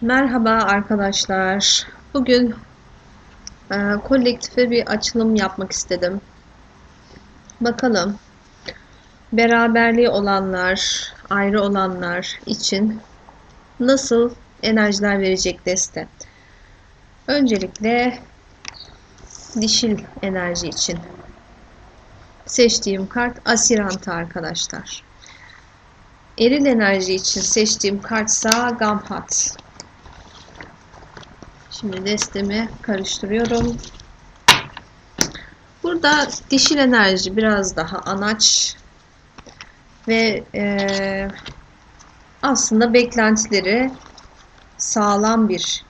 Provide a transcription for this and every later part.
Merhaba arkadaşlar. Bugün e, kolektife bir açılım yapmak istedim. Bakalım beraberliği olanlar, ayrı olanlar için nasıl enerjiler verecek deste. Öncelikle dişil enerji için seçtiğim kart Asiranta arkadaşlar. Eril enerji için seçtiğim kartsa Gamhat. Şimdi destemi karıştırıyorum. Burada dişil enerji biraz daha anaç ve e, aslında beklentileri sağlam bir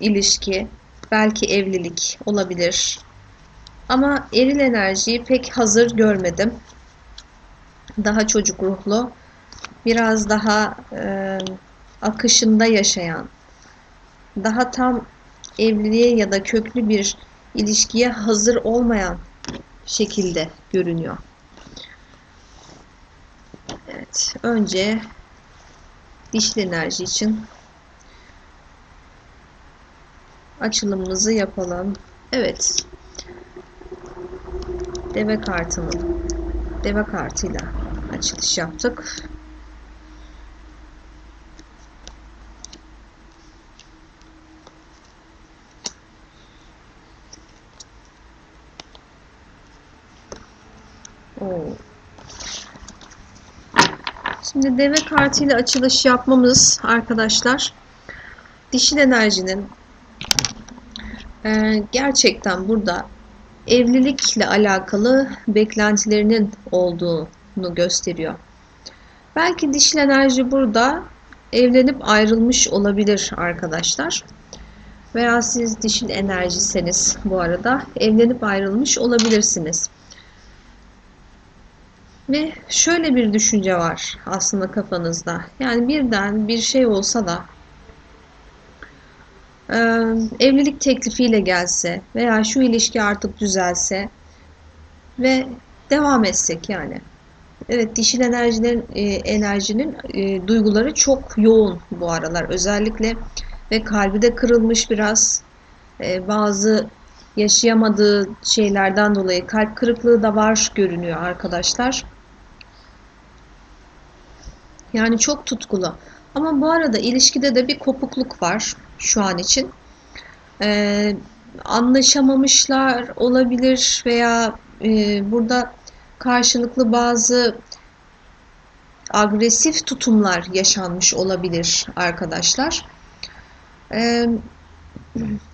ilişki, belki evlilik olabilir. Ama eril enerjiyi pek hazır görmedim. Daha çocuk ruhlu, biraz daha e, akışında yaşayan, daha tam evliliğe ya da köklü bir ilişkiye hazır olmayan şekilde görünüyor. Evet, önce dişli enerji için açılımımızı yapalım. Evet. Deve kartının deve kartıyla açılış yaptık. Şimdi deve kartıyla açılış yapmamız arkadaşlar dişil enerjinin e, gerçekten burada evlilikle alakalı beklentilerinin olduğunu gösteriyor. Belki dişil enerji burada evlenip ayrılmış olabilir arkadaşlar. Veya siz dişil enerjiseniz bu arada evlenip ayrılmış olabilirsiniz. Ve şöyle bir düşünce var aslında kafanızda. Yani birden bir şey olsa da e, evlilik teklifiyle gelse veya şu ilişki artık düzelse ve devam etsek yani. Evet dişil enerjilerin e, enerjinin e, duyguları çok yoğun bu aralar özellikle ve kalbi de kırılmış biraz e, bazı yaşayamadığı şeylerden dolayı kalp kırıklığı da var görünüyor arkadaşlar. Yani çok tutkulu. Ama bu arada ilişkide de bir kopukluk var şu an için. Ee, anlaşamamışlar olabilir veya e, burada karşılıklı bazı agresif tutumlar yaşanmış olabilir arkadaşlar. Ee,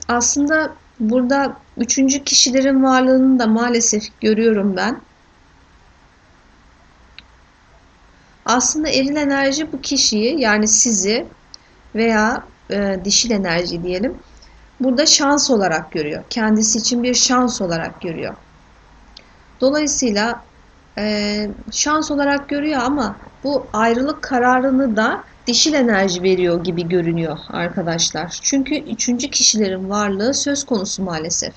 aslında burada üçüncü kişilerin varlığını da maalesef görüyorum ben. Aslında eril enerji bu kişiyi yani sizi veya e, dişil enerji diyelim burada şans olarak görüyor. Kendisi için bir şans olarak görüyor. Dolayısıyla e, şans olarak görüyor ama bu ayrılık kararını da dişil enerji veriyor gibi görünüyor arkadaşlar. Çünkü üçüncü kişilerin varlığı söz konusu maalesef.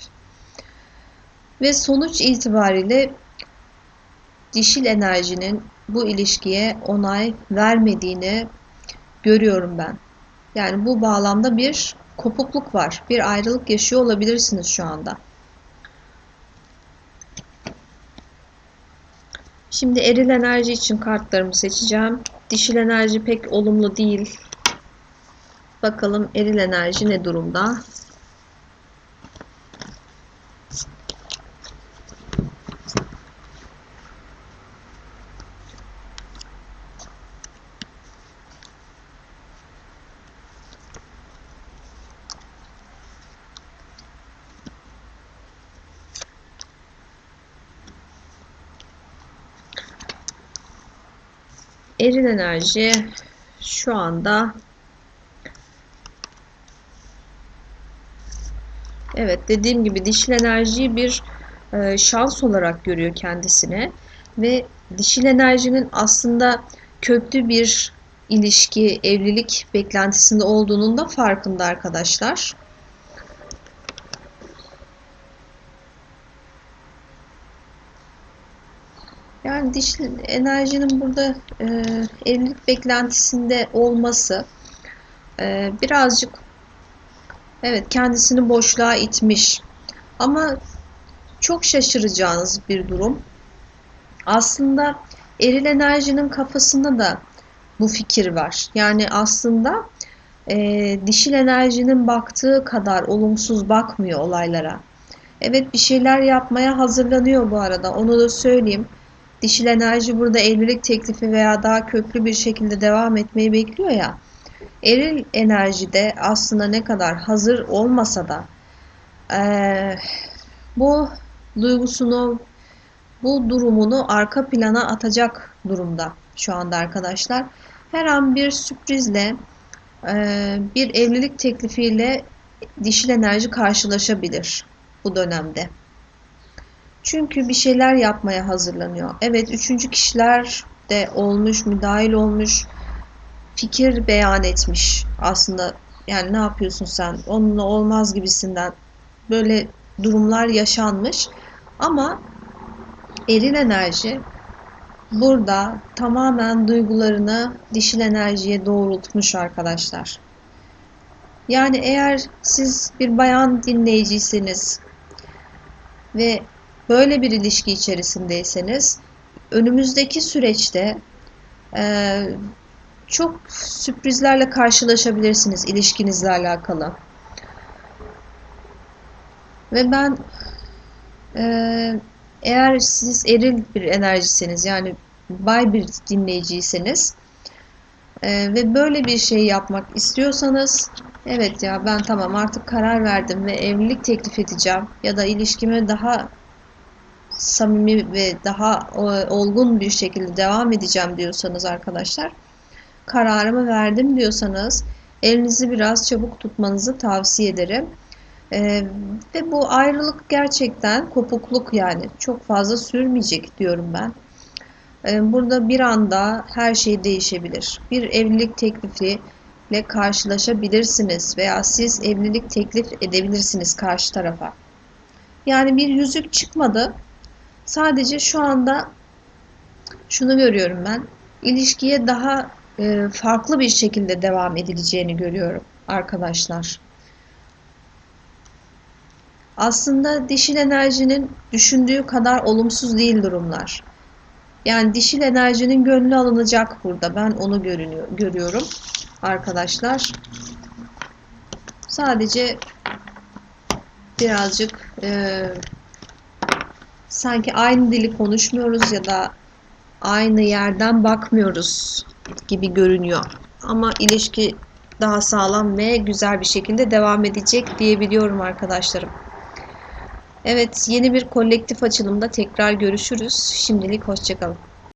Ve sonuç itibariyle dişil enerjinin bu ilişkiye onay vermediğini görüyorum ben. Yani bu bağlamda bir kopukluk var. Bir ayrılık yaşıyor olabilirsiniz şu anda. Şimdi eril enerji için kartlarımı seçeceğim. Dişil enerji pek olumlu değil. Bakalım eril enerji ne durumda? Eril enerji şu anda evet dediğim gibi dişil enerjiyi bir e, şans olarak görüyor kendisine ve dişil enerjinin aslında köklü bir ilişki, evlilik beklentisinde olduğunun da farkında arkadaşlar. Yani dişli enerjinin burada e, evlilik beklentisinde olması e, birazcık evet kendisini boşluğa itmiş. Ama çok şaşıracağınız bir durum. Aslında eril enerjinin kafasında da bu fikir var. Yani aslında e, dişil enerjinin baktığı kadar olumsuz bakmıyor olaylara. Evet bir şeyler yapmaya hazırlanıyor bu arada. Onu da söyleyeyim. Dişil enerji burada evlilik teklifi veya daha köklü bir şekilde devam etmeyi bekliyor ya. Eril enerjide aslında ne kadar hazır olmasa da e, bu duygusunu, bu durumunu arka plana atacak durumda şu anda arkadaşlar. Her an bir sürprizle, e, bir evlilik teklifiyle dişil enerji karşılaşabilir bu dönemde. Çünkü bir şeyler yapmaya hazırlanıyor. Evet, üçüncü kişiler de olmuş, müdahil olmuş, fikir beyan etmiş aslında. Yani ne yapıyorsun sen? Onunla olmaz gibisinden böyle durumlar yaşanmış. Ama eril enerji burada tamamen duygularını dişil enerjiye doğrultmuş arkadaşlar. Yani eğer siz bir bayan dinleyiciyseniz ve böyle bir ilişki içerisindeyseniz önümüzdeki süreçte e, çok sürprizlerle karşılaşabilirsiniz ilişkinizle alakalı. Ve ben e, eğer siz eril bir enerjiseniz yani bay bir dinleyiciyseniz e, ve böyle bir şey yapmak istiyorsanız evet ya ben tamam artık karar verdim ve evlilik teklif edeceğim ya da ilişkime daha samimi ve daha olgun bir şekilde devam edeceğim diyorsanız arkadaşlar kararımı verdim diyorsanız elinizi biraz çabuk tutmanızı tavsiye ederim. Ee, ve bu ayrılık gerçekten kopukluk yani çok fazla sürmeyecek diyorum ben. Ee, burada bir anda her şey değişebilir. Bir evlilik teklifiyle karşılaşabilirsiniz veya siz evlilik teklif edebilirsiniz karşı tarafa. Yani bir yüzük çıkmadı. Sadece şu anda şunu görüyorum ben. İlişkiye daha e, farklı bir şekilde devam edileceğini görüyorum arkadaşlar. Aslında dişil enerjinin düşündüğü kadar olumsuz değil durumlar. Yani dişil enerjinin gönlü alınacak burada. Ben onu görünüyor, görüyorum arkadaşlar. Sadece birazcık e, sanki aynı dili konuşmuyoruz ya da aynı yerden bakmıyoruz gibi görünüyor. Ama ilişki daha sağlam ve güzel bir şekilde devam edecek diyebiliyorum arkadaşlarım. Evet, yeni bir kolektif açılımda tekrar görüşürüz. Şimdilik hoşçakalın.